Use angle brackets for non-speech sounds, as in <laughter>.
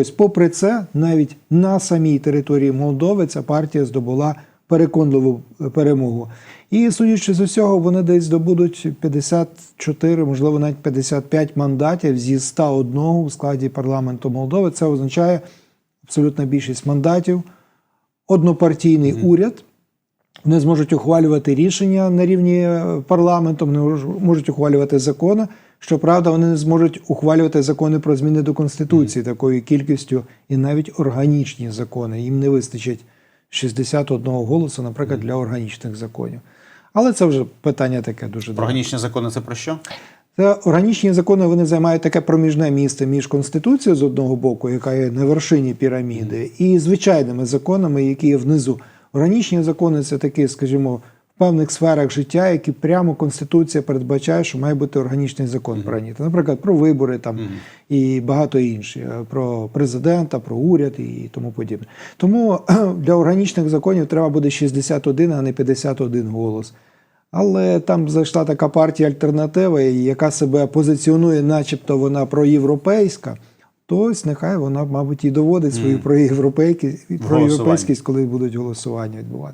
Ось, попри це, навіть на самій території Молдови ця партія здобула переконливу е, перемогу. І судячи з усього, вони десь здобудуть 54, можливо, навіть 55 мандатів зі 101 у складі парламенту Молдови. Це означає абсолютна більшість мандатів, однопартійний уряд. Вони зможуть ухвалювати рішення на рівні е, парламенту, вони можуть ухвалювати закони. Щоправда, вони не зможуть ухвалювати закони про зміни до Конституції такою кількістю і навіть органічні закони. Їм не вистачить 61 голосу, наприклад, для органічних законів. Але це вже питання таке дуже довге. Органічні закони це про що? Це органічні закони вони займають таке проміжне місце між конституцією з одного боку, яка є на вершині піраміди, і звичайними законами, які є внизу. Органічні закони це такі, скажімо, в певних сферах життя, які прямо конституція передбачає, що має бути органічний закон прийнятий. Наприклад, про вибори там і багато інші, е, про президента, про уряд і тому подібне. Тому <clears throat> для органічних законів треба буде 61, а не 51 голос. Але там зайшла така партія альтернатива, яка себе позиціонує, начебто вона проєвропейська. То ось нехай вона, мабуть, і доводить свою проєвропейськість, коли будуть голосування відбуватися.